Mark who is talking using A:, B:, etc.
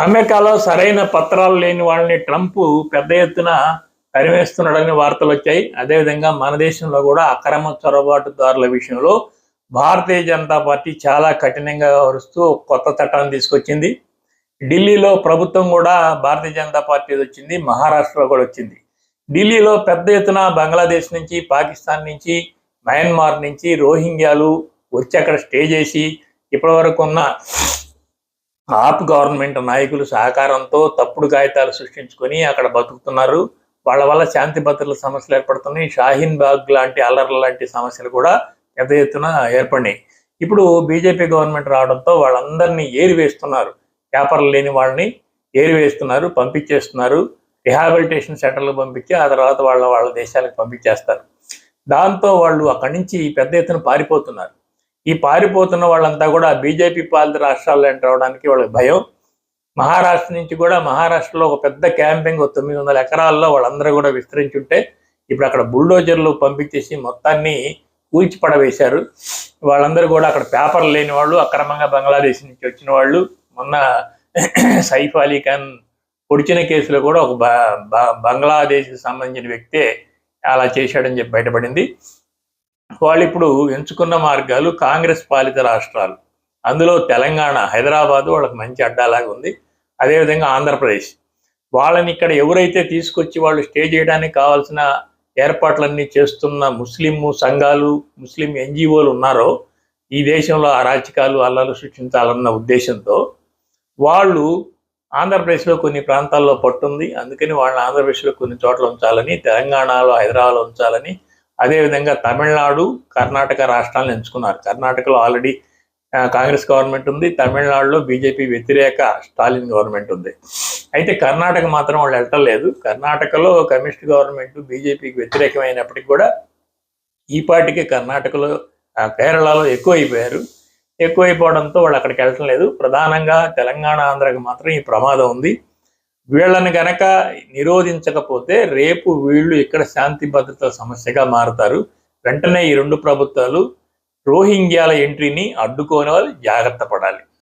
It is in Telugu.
A: అమెరికాలో సరైన పత్రాలు లేని వాళ్ళని ట్రంప్ పెద్ద ఎత్తున పరివేస్తున్నాడని వార్తలు వచ్చాయి. అదేవిధంగా మన దేశంలో కూడా అక్రమ చొరబాటుదారుల విషయంలో భారతీయ జనతా పార్టీ చాలా కఠినంగా వ్యవహరిస్తూ కొత్త చట్టాన్ని తీసుకొచ్చింది. ఢిల్లీలో ప్రభుత్వం కూడా భారతీయ జనతా పార్టీ వచ్చింది మహారాష్ట్రలో కూడా వచ్చింది. ఢిల్లీలో పెద్ద ఎత్తున బంగ్లాదేశ్ నుంచి పాకిస్తాన్ నుంచి మయన్మార్ నుంచి రోహింగ్యాలు వచ్చి అక్కడ స్టే చేసి ఇప్పటివరకు ఉన్న ఆప్ గవర్నమెంట్ నాయకులు సహకారంతో తప్పుడు కాగితాలు సృష్టించుకొని అక్కడ బతుకుతున్నారు. వాళ్ళ వల్ల శాంతి భద్రతల సమస్యలు ఏర్పడుతున్నాయి. షాహీన్ బాగ్ లాంటి అల్లర్ల లాంటి సమస్యలు కూడా పెద్ద ఎత్తున ఏర్పడినాయి. ఇప్పుడు బీజేపీ గవర్నమెంట్ రావడంతో వాళ్ళందరినీ ఏరి వేస్తున్నారు పేపర్లు లేని వాళ్ళని ఏరి వేస్తున్నారు పంపించేస్తున్నారు. రిహాబిలిటేషన్ సెంటర్లకు పంపించి ఆ తర్వాత వాళ్ళ వాళ్ళ దేశాలకు పంపించేస్తారు. దాంతో వాళ్ళు అక్కడి నుంచి పెద్ద ఎత్తున పారిపోతున్నారు. ఈ పారిపోతున్న వాళ్ళంతా కూడా బీజేపీ పాలిత రాష్ట్రాల్లో ఎంటర్ అవడానికి వాళ్ళకి భయం. మహారాష్ట్ర నుంచి కూడా మహారాష్ట్రలో ఒక పెద్ద క్యాంపింగ్ తొమ్మిది వందల ఎకరాల్లో వాళ్ళందరూ కూడా విస్తరించుంటే ఇప్పుడు అక్కడ బుల్డోజర్లు పంపించేసి మొత్తాన్ని కూల్చిపడవేశారు. వాళ్ళందరూ కూడా అక్కడ పేపర్లు లేని వాళ్ళు అక్రమంగా బంగ్లాదేశ్ నుంచి వచ్చిన వాళ్ళు మొన్న సైఫ్ అలీ ఖాన్ పొడిచిన కేసులో కూడా ఒక బంగ్లాదేశ్కి సంబంధించిన వ్యక్తే అలా చేశాడని చెప్పి బయటపడింది. వాళ్ళు ఇప్పుడు ఎంచుకున్న మార్గాలు కాంగ్రెస్ పాలిత రాష్ట్రాలు. అందులో తెలంగాణ హైదరాబాద్ వాళ్ళకి మంచి అడ్డాలాగా ఉంది. అదేవిధంగా ఆంధ్రప్రదేశ్. వాళ్ళని ఇక్కడ ఎవరైతే తీసుకొచ్చి వాళ్ళు స్టే చేయడానికి కావాల్సిన ఏర్పాట్లన్నీ చేస్తున్న ముస్లిం సంఘాలు ముస్లిం ఎన్జిఓలు ఉన్నారో ఈ దేశంలో అరాచకాలు అల్లలు సృష్టించాలన్న ఉద్దేశంతో వాళ్ళు ఆంధ్రప్రదేశ్లో కొన్ని ప్రాంతాల్లో పట్టుంది. అందుకని వాళ్ళని ఆంధ్రప్రదేశ్లో కొన్ని చోట్ల ఉంచాలని తెలంగాణలో హైదరాబాద్లో ఉంచాలని అదేవిధంగా తమిళనాడు కర్ణాటక రాష్ట్రాలను ఎంచుకున్నారు. కర్ణాటకలో ఆల్రెడీ కాంగ్రెస్ గవర్నమెంట్ ఉంది. తమిళనాడులో బీజేపీ వ్యతిరేక స్టాలిన్ గవర్నమెంట్ ఉంది. అయితే కర్ణాటక మాత్రం వాళ్ళు వెళ్ళలేదు కర్ణాటకలో కమ్యూనిస్ట్ గవర్నమెంట్ బీజేపీకి వ్యతిరేకమైనప్పటికీ కూడా ఈ పాటికే కర్ణాటకలో కేరళలో ఎక్కువ అయిపోయారు ఎక్కువైపోవడంతో వాళ్ళు అక్కడికి వెళ్ళటం లేదు ప్రధానంగా తెలంగాణ ఆంధ్రకు మాత్రం ఈ ప్రమాదం ఉంది. వీళ్ళని గనక నిరోధించకపోతే రేపు వీళ్ళు ఇక్కడ శాంతి భద్రతల సమస్యగా మారుతారు. వెంటనే ఈ రెండు ప్రభుత్వాలు రోహింగ్యాల ఎంట్రీని అడ్డుకోని వాళ్ళు జాగ్రత్త పడాలి.